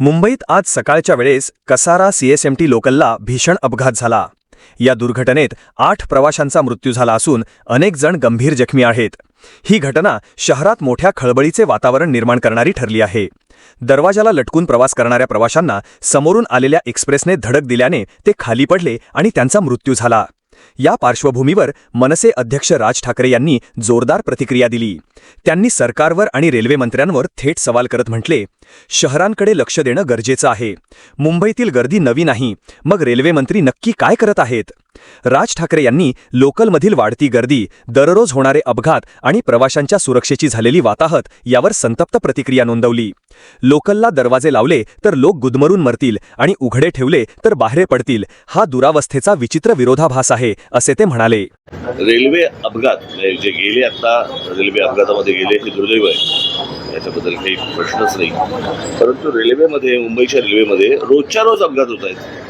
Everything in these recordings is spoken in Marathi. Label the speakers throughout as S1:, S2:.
S1: मुंबईत आज सकाळच्या वेळेस कसारा सीएसएमटी लोकलला भीषण अपघात झाला. या दुर्घटनेत आठ प्रवाशांचा मृत्यू झाला असून अनेक जण गंभीर जखमी आहेत. ही घटना शहरात मोठ्या खळबळीचे वातावरण निर्माण करणारी ठरली आहे. दरवाजाला लटकून प्रवास करणाऱ्या प्रवाशांना समोरून आलेल्या एक्सप्रेसने धडक दिल्याने ते खाली पडले आणि त्यांचा मृत्यू झाला. या पार्श्वभूमीवर मनसे अध्यक्ष राज ठाकरे यांनी जोरदार प्रतिक्रिया दिली. त्यांनी सरकारवर आणि रेल्वे मंत्र्यांवर थेट सवाल करत म्हटले शहरांकडे लक्ष देणं गरजेचं आहे. मुंबईतील गर्दी नवी नाही. मग रेल्वेमंत्री नक्की काय करत आहेत? राज ठाकरे यांनी लोकलमधील वाढती गर्दी दररोज होणारे अपघात आणि प्रवाशांच्या सुरक्षेची झालेली वाताहत यावर संतप्त प्रतिक्रिया नोंदवली. लोकलला दरवाजे लावले तर लोक गुदमरून मरतील आणि उघडे ठेवले तर बाहेर पडतील हा दुरावस्थेचा विचित्र विरोधाभास आहे असे ते म्हणाले.
S2: रेल्वे अपघात म्हणजे जे गेले आता रेल्वे अपघातामध्ये गेले हे दुर्दैव आहे. याच्याबद्दल काही प्रश्नच नाही. परंतु रेल्वेमध्ये मुंबईच्या रेल्वेमध्ये रोजच्या रोज अपघात होत आहेत.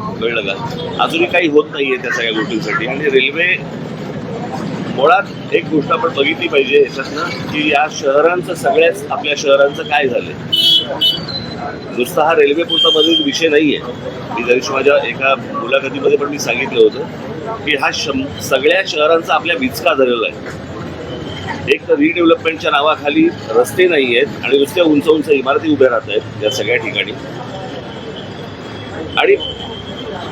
S2: वेळ का? अजूनही काही होत नाहीये त्या सगळ्या गोष्टींसाठी. आणि रेल्वे मुळात एक गोष्ट आपण बघितली पाहिजे याच्यातनं की या शहरांचं सगळ्याच आपल्या शहरांचं काय झालंय? नुसता हा रेल्वे पुरता मधील विषय नाहीये. मी जरी माझ्या एका मुलाखतीमध्ये पण मी सांगितलं होतं की हा शं सगळ्या शहरांचा आपल्या विचका झालेला आहे. एक तर रिडेव्हलपमेंटच्या नावाखाली रस्ते नाही आहेत आणि नुसत्या उंच उंच इमारती उभ्या राहत आहेत या सगळ्या ठिकाणी. आणि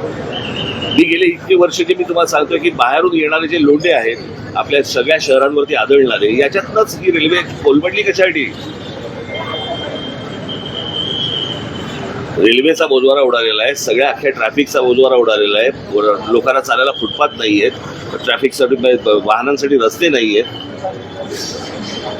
S2: मी गेले इतके वर्ष जे मी तुम्हाला सांगतोय की बाहेरून येणारे जे लोंढे आहेत आपल्या सगळ्या शहरांवरती आदळणारे याच्यातनंच ही रेल्वे कोलमडली कशासाठी रेल्वेचा बोजवारा उडालेला आहे सगळ्या अख्ख्या ट्रॅफिकचा बोजवारा उडालेला आहे. लोकांना चालायला फुटपाथ नाही आहेत ट्रॅफिकसाठी वाहनांसाठी रस्ते नाही आहेत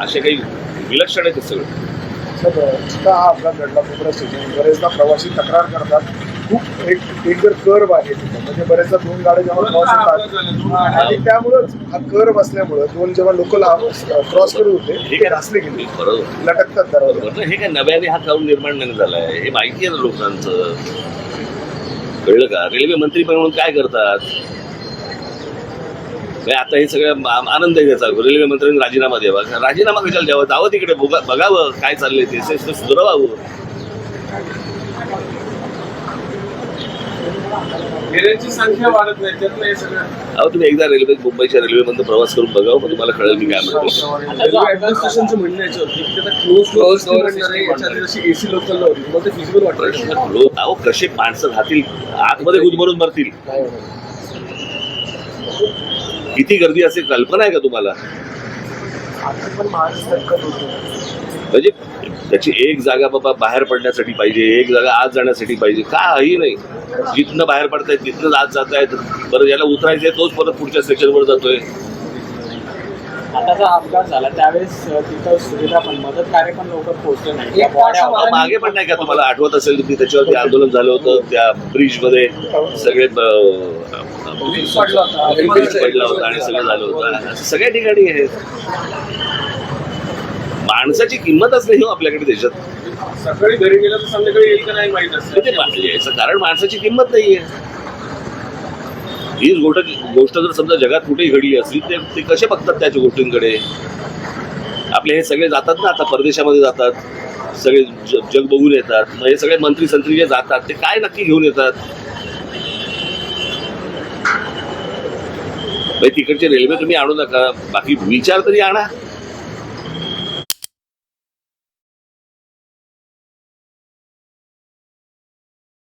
S2: असे काही विलक्षण आहे ते सगळं.
S3: हा अपघात घडला कोपरा स्टेशन बरेचदा प्रवासी तक्रार करतात. खूप एक डेंजर कर्व आहे तिथं. म्हणजे बरेचदा दोन गाड्या जेव्हा क्रॉस होतात आणि त्यामुळंच हा कर्व असल्यामुळं दोन जेव्हा लोक क्रॉस करत होते
S2: हे काय
S3: घासले गेले.
S2: बरोबर.
S3: लटकतात दरवाजा.
S2: हे काय नव्याने हा काऊन निर्माण नाही झालाय? हे माहिती आहे ना लोकांचं? कळलं का? रेल्वे मंत्री पण म्हणून काय करतात? आता हे सगळं आनंद आहे त्याचा. रेल्वे मंत्र्यांनी राजीनामा द्यावा. राजीनामा कशाला द्यावा? जावं तिकडे बघा- बघावं काय चाललंय ते. ते- ते सुधारावं
S4: फेऱ्यांची संख्या वाढत नाही हे
S2: अहो तुम्ही एकदा रेल्वे मुंबईच्या रेल्वेमधून प्रवास करून बघावं मग तुम्हाला कळेल मी काय म्हणतो
S4: रेल्वे ऍडमिनिस्ट्रेशनचं म्हणणं याच्यावरती की आता क्लोज क्लोज म्हणणार आहे याच्या आधी जशी एसी लोकलला होती तुम्हाला ते फिजिबल वाटतं?
S2: प्रश्न लो- अहो कसे माणसं राहतील? आतमध्ये गुदमरून मरतील. किती गर्दी असेल कल्पना आहे का तुम्हाला?
S3: आता पण महाराष्ट्रात होतो
S2: म्हणजे त्याची एक जागा बाबा बाहेर पडण्यासाठी पाहिजे एक जागा आत जाण्यासाठी पाहिजे काही नाही. जिथनं बाहेर पडतायत तिथनं आत जात आहेत बरं ज्याला उतरायचंय तोच परत पुढच्या सेक्शनवर जातोय.
S5: आता जो अपघात झाला त्यावेळेस अ, तिथं सुविधा पण मदत कार्य पण लवकर पोहोचलं नाही. त्या
S4: एक
S5: बॉड्या
S4: तासाभरात-
S2: अहो, मागे पण नाही का तुम्हाला आठवत असेल की त्याच्यावरती आंदोलन झालं होतं त्या ब्रिजमध्ये सगळे
S4: ब्रिज पडला होता.
S2: ब्रिज पडला होता आणि सगळं झालं होतं. असं सगळ्या ठिकाणी आहे माणसाची किंमतच नाही हो आपल्याकडे देशात.
S4: सकाळी घरी गेलं तर संध्याकाळी येईल का नाही माहीत
S2: तर ते
S4: असतं
S2: मा- याचं कारण माणसाची किंमत नाहीये. हीच गोष्ट गोष्ट जर समजा जगात कुठेही घडली असली ते ते कसे बघतात त्याच्या गोष्टींकडे? आपले हे सगळे जातात ना आता परदेशामध्ये जातात. सगळे जग बघून येतात. मग हे सगळे मंत्री संत्री जे जातात ते काय नक्की घेऊन येतात? तिकडचे रेल्वे तुम्ही आणू नका. बाकी विचार तरी आणा.